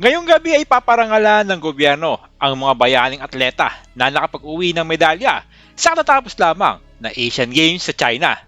Ngayong gabi ay paparangalan ng gobyerno ang mga bayaning atleta na nakapag-uwi ng medalya sa katatapos lamang na Asian Games sa China.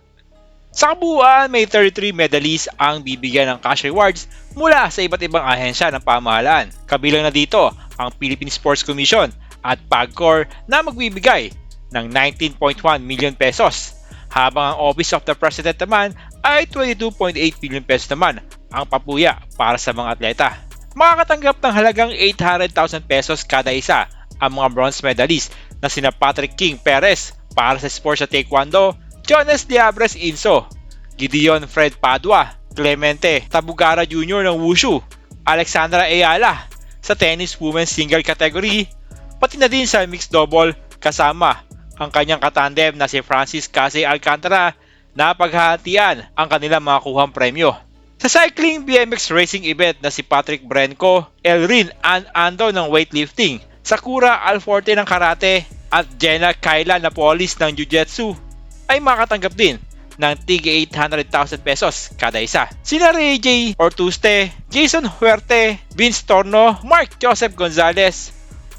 Sa kabuuan, may 33 medalists ang bibigyan ng cash rewards mula sa iba't ibang ahensya ng pamahalaan. Kabilang na dito ang Philippine Sports Commission at PAGCOR na magbibigay ng 19.1 million pesos habang ang Office of the President naman ay 22.8 million pesos naman ang papuya para sa mga atleta. Makakatanggap ng halagang 800,000 pesos kada isa ang mga bronze medalist na sina Patrick King Perez para sa sports sa Taekwondo, Jonas Diabres Inso, Gideon Fred Padua, Clemente Tabugara Jr. ng Wushu, Alexandra Ayala sa tennis women's single category, pati na din sa mixed double kasama ang kanyang katandem na si Francis Case Alcantara na paghahatian ang kanilang mga kuhang premyo. Sa cycling BMX racing event na si Patrick Brenco, Elrin An Ando ng weightlifting, Sakura Alforte ng karate at Jenna Kyla Napolis ng jiu-jitsu ay makatanggap din ng tig 800,000 pesos kada isa. Sina Ray J. Ortuste, Jason Huerte, Vince Torno, Mark Joseph Gonzalez,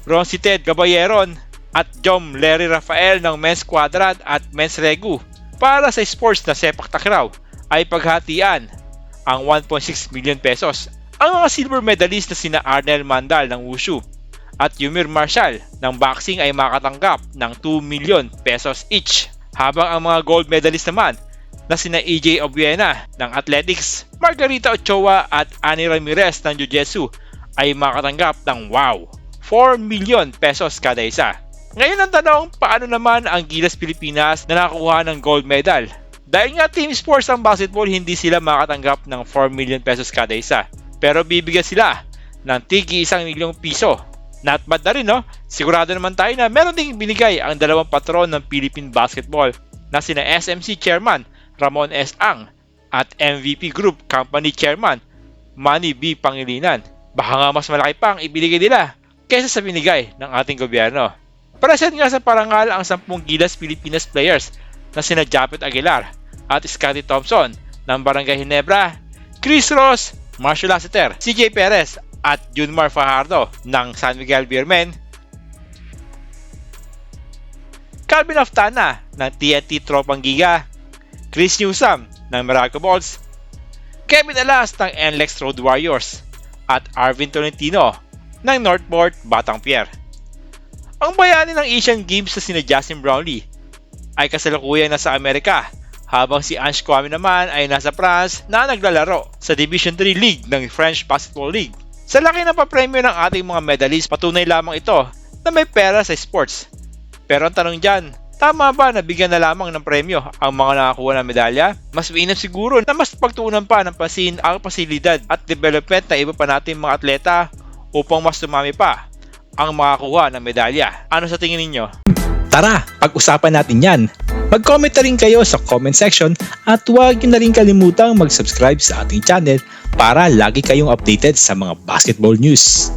Roncited Gabayeron at Jom Larry Rafael ng Men's Quadrat at Men's Regu. Para sa sports na sepak takraw ay paghatian ang 1.6 million pesos. Ang mga silver medalist na sina Arnel Mandal ng Wushu at Yumir Marshall ng boxing ay makatanggap ng 2 million pesos each. Habang ang mga gold medalist naman na sina EJ Obiena ng Athletics, Margarita Ochoa at Annie Ramirez ng Jiu-Jitsu ay makatanggap ng wow, 4 million pesos kada isa. Ngayon ang tanong, paano naman ang Gilas Pilipinas na nakakuha ng gold medal? Dahil nga team sports ang basketball, hindi sila makatanggap ng 4 million pesos kada isa. Pero bibigyan sila ng tigi isang milyong piso. Not bad na rin, no? Sigurado naman tayo na meron ding binigay ang dalawang patron ng Philippine Basketball na sina SMC Chairman Ramon S. Ang at MVP Group Company Chairman Manny B. Pangilinan. Baka nga mas malaki pa ang ibinigay nila kaysa sa binigay ng ating gobyerno. Present nga sa parangal ang 10 Gilas Pilipinas players na sina Japet Aguilar at Scotty Thompson ng Barangay Hinebra, Chris Ross, Marshall Lasseter, CJ Perez at Junmar Fajardo ng San Miguel Beermen, Calvin Aftana ng TNT Tropang Giga, Chris Newsam ng Miracle Balls, Kevin Alas ng NLEX Road Warriors, at Arvin Tolentino ng Northport Batang Pier. Ang bayani ng Asian Games na sina Justin Brownlee ay kasalukuyang nasa Amerika habang si Ange Kwame naman ay nasa France na naglalaro sa Division 3 League ng French Basketball League. Sa laki ng papremyo ng ating mga medalist, patunay lamang ito na may pera sa sports. Pero ang tanong dyan, tama ba na bigyan na lamang ng premyo ang mga nakakuha ng medalya? Mas mainam siguro na mas pagtuunan pa ng pasin ang pasilidad at development na iba pa natin mga atleta upang mas tumami pa ang makakuha ng medalya. Ano sa tingin ninyo? Tara, pag-usapan natin yan. Mag-comment na rin kayo sa comment section at huwag na rin kalimutang mag-subscribe sa ating channel para lagi kayong updated sa mga basketball news.